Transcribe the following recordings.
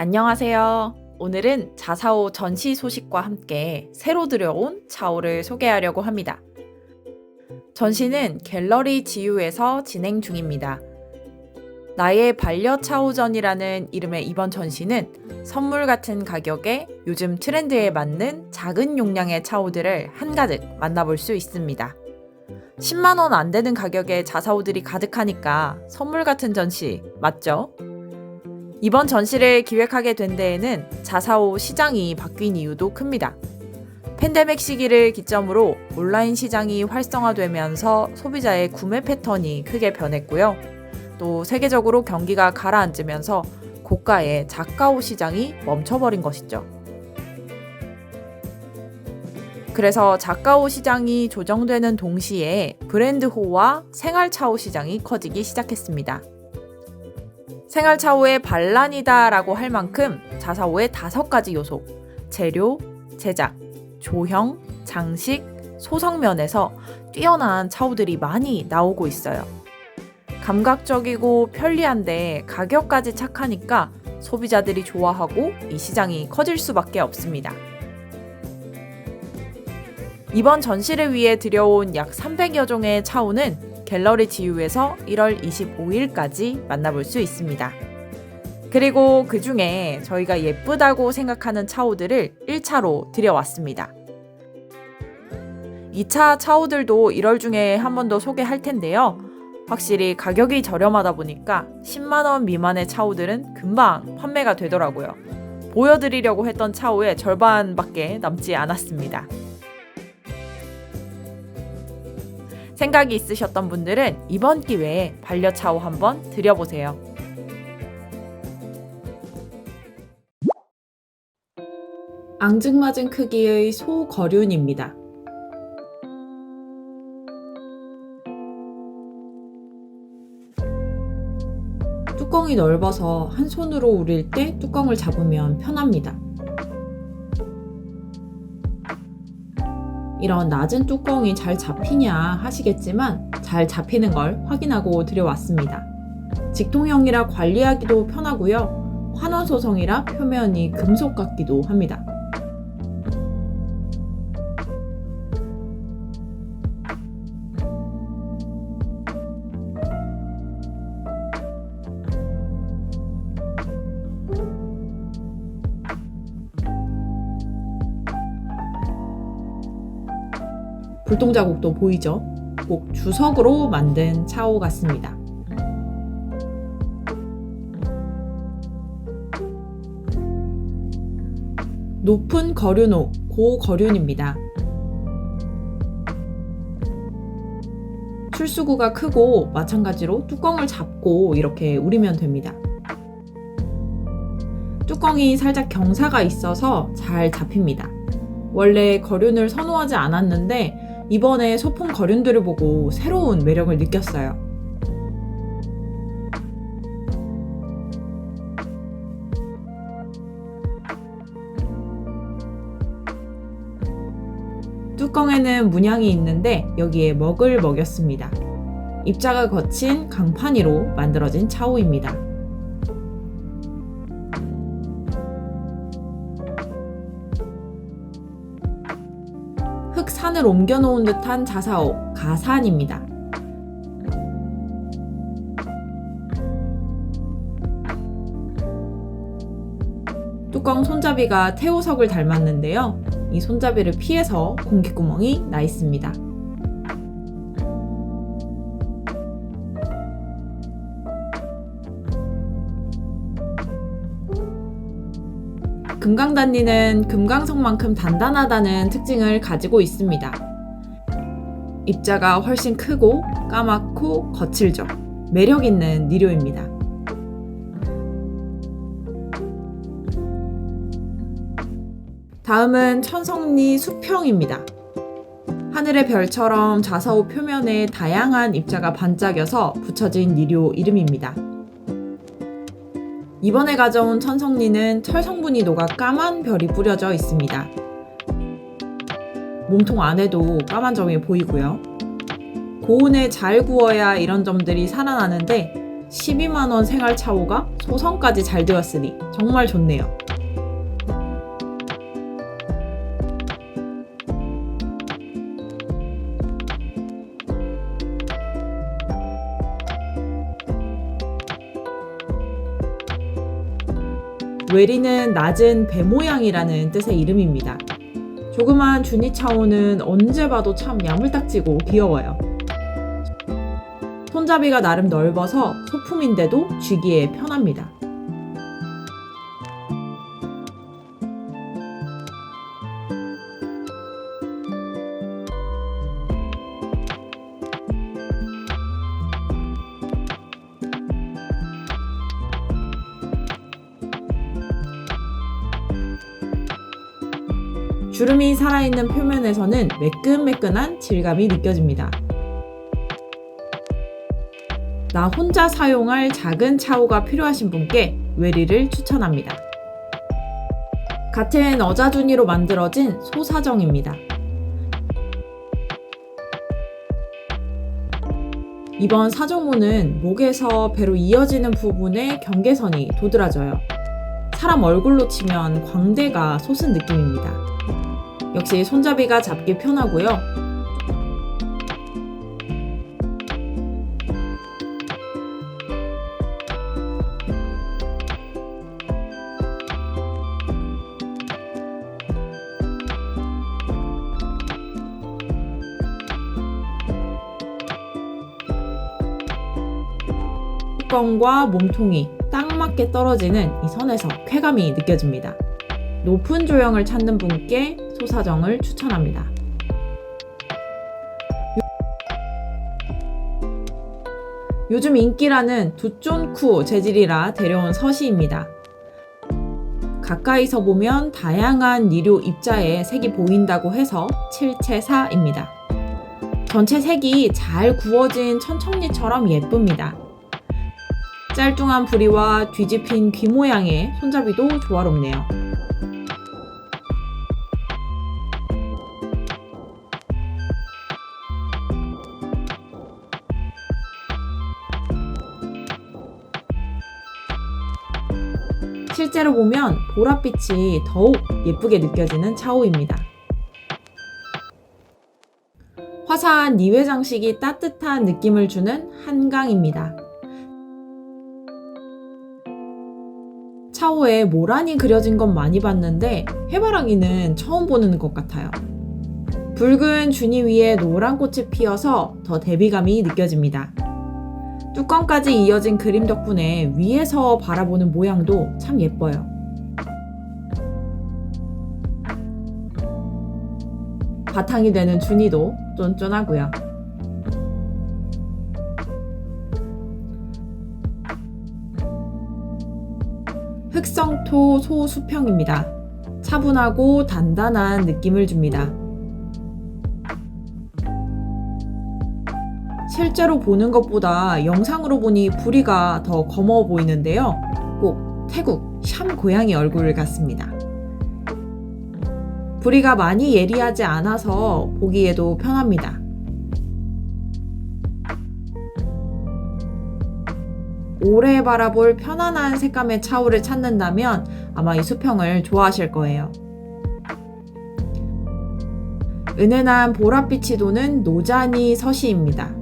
안녕하세요. 오늘은 자사오 전시 소식과 함께 새로 들여온 차오를 소개하려고 합니다. 전시는 갤러리 지유에서 진행 중입니다. 나의 반려 차오전이라는 이름의 이번 전시는 선물 같은 가격에 요즘 트렌드에 맞는 작은 용량의 차오들을 한가득 만나볼 수 있습니다. 10만원 안 되는 가격에 자사오들이 가득하니까 선물 같은 전시 맞죠? 이번 전시를 기획하게 된 데에는 자사오 시장이 바뀐 이유도 큽니다. 팬데믹 시기를 기점으로 온라인 시장이 활성화되면서 소비자의 구매 패턴이 크게 변했고요. 또 세계적으로 경기가 가라앉으면서 고가의 작가옷 시장이 멈춰버린 것이죠. 그래서 작가옷 시장이 조정되는 동시에 브랜드호와 생활차옷 시장이 커지기 시작했습니다. 생활차오의 반란이다라고 할 만큼 자사오의 다섯 가지 요소, 재료, 제작, 조형, 장식, 소성면에서 뛰어난 차오들이 많이 나오고 있어요. 감각적이고 편리한데 가격까지 착하니까 소비자들이 좋아하고 이 시장이 커질 수밖에 없습니다. 이번 전시를 위해 들여온 약 300여 종의 차오는 갤러리 지유에서 1월 25일까지 만나볼 수 있습니다. 그리고 그 중에 저희가 예쁘다고 생각하는 차오들을 1차로 들여왔습니다. 2차 차오들도 1월 중에 한 번 더 소개할 텐데요. 확실히 가격이 저렴하다 보니까 10만원 미만의 차오들은 금방 판매가 되더라고요. 보여드리려고 했던 차오의 절반밖에 남지 않았습니다. 생각이 있으셨던 분들은 이번 기회에 반려차오 한번 드려보세요. 앙증맞은 크기의 소거륜입니다. 뚜껑이 넓어서 한 손으로 우릴 때 뚜껑을 잡으면 편합니다. 이런 낮은 뚜껑이 잘 잡히냐 하시겠지만 잘 잡히는 걸 확인하고 들여왔습니다. 직통형이라 관리하기도 편하고요. 환원 소성이라 표면이 금속 같기도 합니다. 불똥 자국도 보이죠? 꼭 주석으로 만든 차오 같습니다. 높은 거륜호, 고거륜입니다. 출수구가 크고 마찬가지로 뚜껑을 잡고 이렇게 우리면 됩니다. 뚜껑이 살짝 경사가 있어서 잘 잡힙니다. 원래 거륜을 선호하지 않았는데 이번에 소품 거륜들을 보고 새로운 매력을 느꼈어요. 뚜껑에는 문양이 있는데 여기에 먹을 먹였습니다. 입자가 거친 강판이로 만들어진 차오입니다. 흑산을 옮겨놓은 듯한 자사오, 가산입니다. 뚜껑 손잡이가 태우석을 닮았는데요. 이 손잡이를 피해서 공기구멍이 나 있습니다. 금강단니는 금강석만큼 단단하다는 특징을 가지고 있습니다. 입자가 훨씬 크고 까맣고 거칠죠. 매력 있는 니료입니다. 다음은 천성리 수평입니다. 하늘의 별처럼 자사오 표면에 다양한 입자가 반짝여서 붙여진 니료 이름입니다. 이번에 가져온 천성리는 철 성분이 녹아 까만 별이 뿌려져 있습니다. 몸통 안에도 까만 점이 보이고요. 고온에 잘 구워야 이런 점들이 살아나는데 12만원 생활 차오가 소성까지 잘 되었으니 정말 좋네요. 외리는 낮은 배 모양이라는 뜻의 이름입니다. 조그만 주니차오는 언제 봐도 참 야물딱지고 귀여워요. 손잡이가 나름 넓어서 소품인데도 쥐기에 편합니다. 주름이 살아있는 표면에서는 매끈매끈한 질감이 느껴집니다. 나 혼자 사용할 작은 차오가 필요하신 분께 외리를 추천합니다. 같은 어자주니로 만들어진 소사정입니다. 이번 사정모는 목에서 배로 이어지는 부분에 경계선이 도드라져요. 사람 얼굴로 치면 광대가 솟은 느낌입니다. 역시 손잡이가 잡기 편하고요. 뚜껑과 몸통이 딱 맞게 떨어지는 이 선에서 쾌감이 느껴집니다. 높은 조형을 찾는 분께 소사정을 추천합니다. 요즘 인기라는 두쫀쿠 재질이라 데려온 서시입니다. 가까이서 보면 다양한 니료 입자의 색이 보인다고 해서 7채4입니다. 전체 색이 잘 구워진 천청리처럼 예쁩니다. 짤뚱한 부리와 뒤집힌 귀 모양의 손잡이도 조화롭네요. 실제로 보면 보랏빛이 더욱 예쁘게 느껴지는 차오입니다. 화사한 니회 장식이 따뜻한 느낌을 주는 한강입니다. 차오에 모란이 그려진 건 많이 봤는데 해바라기는 처음 보는 것 같아요. 붉은 주니 위에 노란 꽃이 피어서 더 대비감이 느껴집니다. 뚜껑까지 이어진 그림 덕분에 위에서 바라보는 모양도 참 예뻐요. 바탕이 되는 주니도 쫀쫀하고요. 흑성토 소수평입니다. 차분하고 단단한 느낌을 줍니다. 실제로 보는 것보다 영상으로 보니 부리가 더 검어 보이는데요. 꼭 태국 샴 고양이 얼굴 같습니다. 부리가 많이 예리하지 않아서 보기에도 편합니다. 오래 바라볼 편안한 색감의 차오를 찾는다면 아마 이 수평을 좋아하실 거예요. 은은한 보랏빛이 도는 노자니 서시입니다.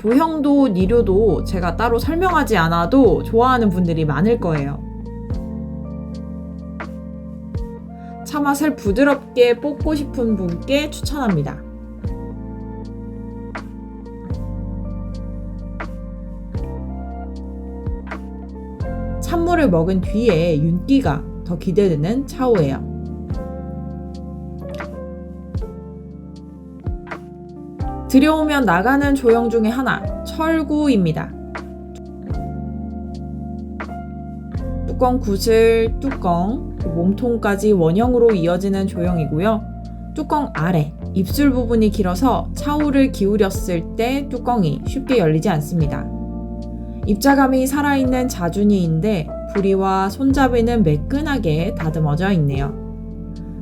조형도 니료도 제가 따로 설명하지 않아도 좋아하는 분들이 많을 거예요. 차 맛을 부드럽게 뽑고 싶은 분께 추천합니다. 찬물을 먹은 뒤에 윤기가 더 기대되는 차오예요. 들여오면 나가는 조형 중에 하나, 철구입니다. 뚜껑 구슬, 뚜껑, 몸통까지 원형으로 이어지는 조형이고요. 뚜껑 아래, 입술 부분이 길어서 차오를 기울였을 때 뚜껑이 쉽게 열리지 않습니다. 입자감이 살아있는 자주니인데 부리와 손잡이는 매끈하게 다듬어져 있네요.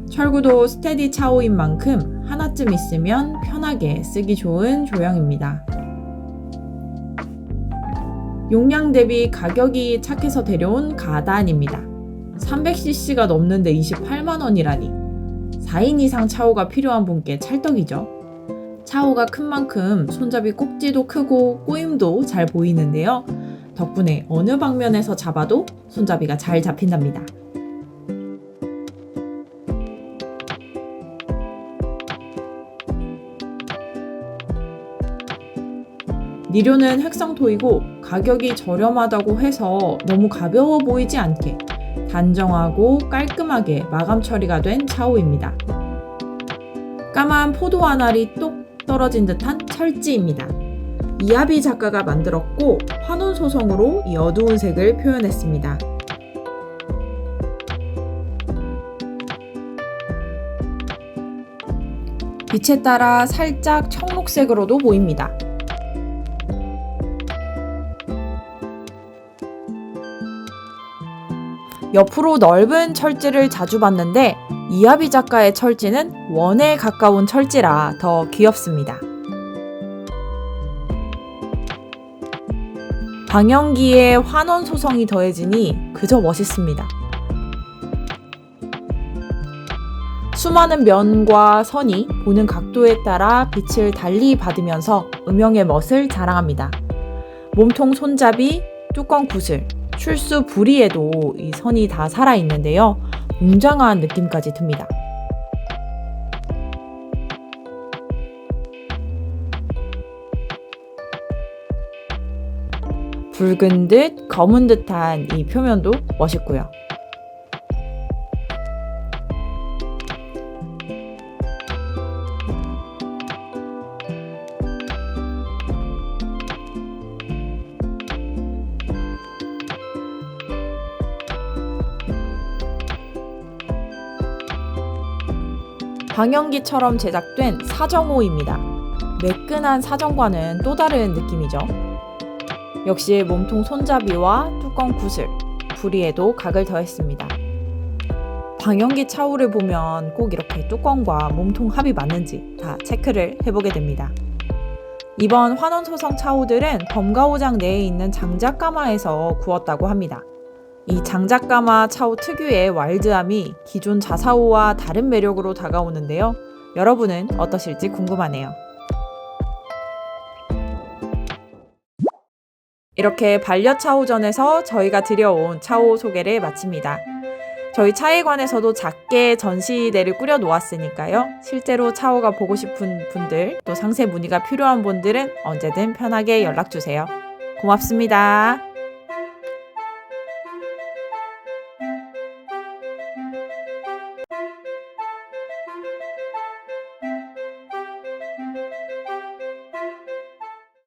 철구도 스테디 차오인 만큼 하나쯤 있으면 편하게 쓰기 좋은 조형입니다. 용량 대비 가격이 착해서 데려온 가단입니다. 300cc가 넘는데 28만원이라니. 4인 이상 차오가 필요한 분께 찰떡이죠. 차오가 큰 만큼 손잡이 꼭지도 크고 꼬임도 잘 보이는데요. 덕분에 어느 방면에서 잡아도 손잡이가 잘 잡힌답니다. 니료는 핵성토이고 가격이 저렴하다고 해서 너무 가벼워 보이지 않게 단정하고 깔끔하게 마감 처리가 된 차오입니다. 까만 포도 한 알이 똑 떨어진 듯한 철지입니다. 이하비 작가가 만들었고 환원 소성으로 이 어두운 색을 표현했습니다. 빛에 따라 살짝 청록색으로도 보입니다. 옆으로 넓은 철지를 자주 봤는데 이하비 작가의 철지는 원에 가까운 철지라 더 귀엽습니다. 방영기에 환원 소성이 더해지니 그저 멋있습니다. 수많은 면과 선이 보는 각도에 따라 빛을 달리 받으면서 음영의 멋을 자랑합니다. 몸통 손잡이, 뚜껑 구슬, 출수 부리에도 이 선이 다 살아있는데요. 웅장한 느낌까지 듭니다. 붉은 듯 검은 듯한 이 표면도 멋있고요. 방영기처럼 제작된 사정호입니다. 매끈한 사정과는 또 다른 느낌이죠. 역시 몸통 손잡이와 뚜껑 구슬, 부리에도 각을 더했습니다. 방영기 차후를 보면 꼭 이렇게 뚜껑과 몸통 합이 맞는지 다 체크를 해보게 됩니다. 이번 환원 소성 차후들은 범가오장 내에 있는 장작가마에서 구웠다고 합니다. 이 장작가마 차오 특유의 와일드함이 기존 자사오와 다른 매력으로 다가오는데요. 여러분은 어떠실지 궁금하네요. 이렇게 반려 차오전에서 저희가 드려온 차오 소개를 마칩니다. 저희 차에 관해서도 작게 전시대를 꾸려 놓았으니까요. 실제로 차오가 보고 싶은 분들, 또 상세 문의가 필요한 분들은 언제든 편하게 연락 주세요. 고맙습니다.